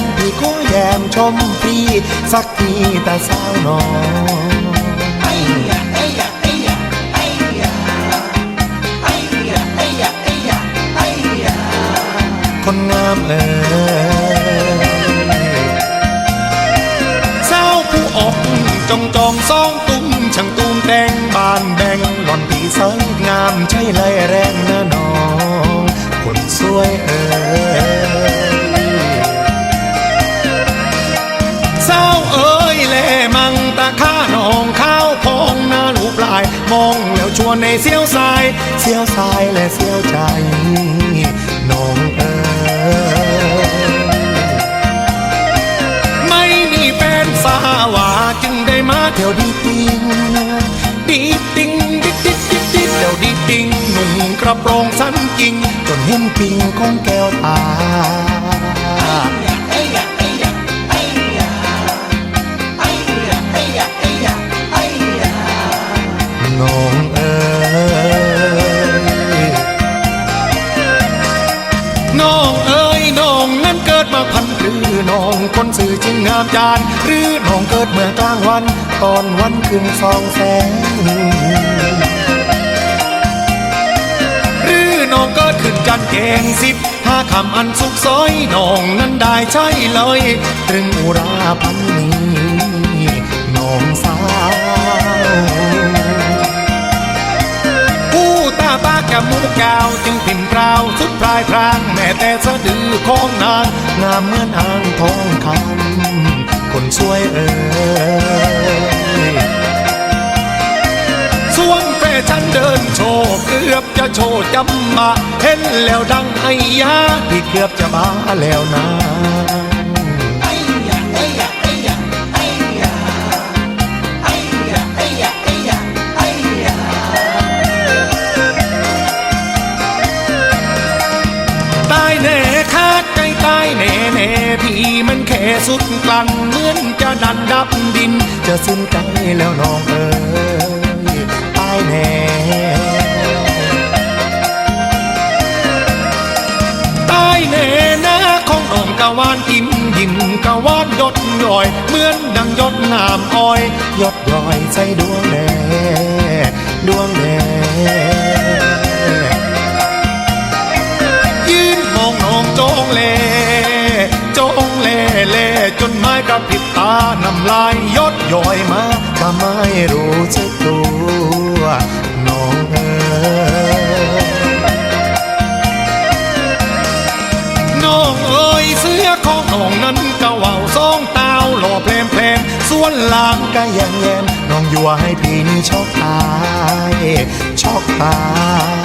มพี่ก็แยมชมฟรีสักทีแต่สาวน้องคนงามเอ่ยเศร้าผู้อกจองจองสองตุ้มช่างตุ้มแดงบานแบงหล่อนผีเสยงามใช่เลยแรงนะน้น แล้วชวนในเสียวสายเสียวสายและเสียวใจน้องเอ๋ยไม่มีแฟนสาวาจึงได้มาเที่ยวดีติงดีติงดิดดิดดิดดิดเที่ยวดีติงหนุ่มกระโปรงสั้นจริงจนเห็นปิงของแก้วตา นหรือน้องคนสื่อจึงงามจาน หรือน้องเกิดเมื่อกลางวัน ตอนวันขึ้นสองแสงหรือน้องเกิดขึ้นจันทร์แกงสิบห้าคำอันสุกซอยน้องนั้นได้ใช่เลยตรึงอุราพันนี้น้องสาวผู้ตาปากกับมูกาวจึงปิ่นเปล่า ของนางงามเหมือนอ่างทองคำคนสวยเอ่ยส่วนแฟชั่นเดินโชว์เกือบจะโชว์จำมา เห็นแล้วดังไอ้ยาที่เกือบจะมาแล้วนะ สุดกลั้นเหมือนจะดันดับดิน จะสิ้นใจแล้วน้องเอ๋ยตายแน่ตายแน่นะของน้องกะวานกินยินกะวานยดย่อย เหมือนดังยดน้ำอ้อยยดย่อยใส่ดวงแดดวงแด กระพริบตาน้ำลายยดย่อยมาก็ไม่รู้สึกตัวน้องเอ๋ยน้องเอ๋ยเสื้อของน้องนั้นก็เว่าสองตาวหล่อเพลมเพลมส่วนหลางก็แยงแยมน้องยัวให้พี่นี่ชอกตายชอกตาย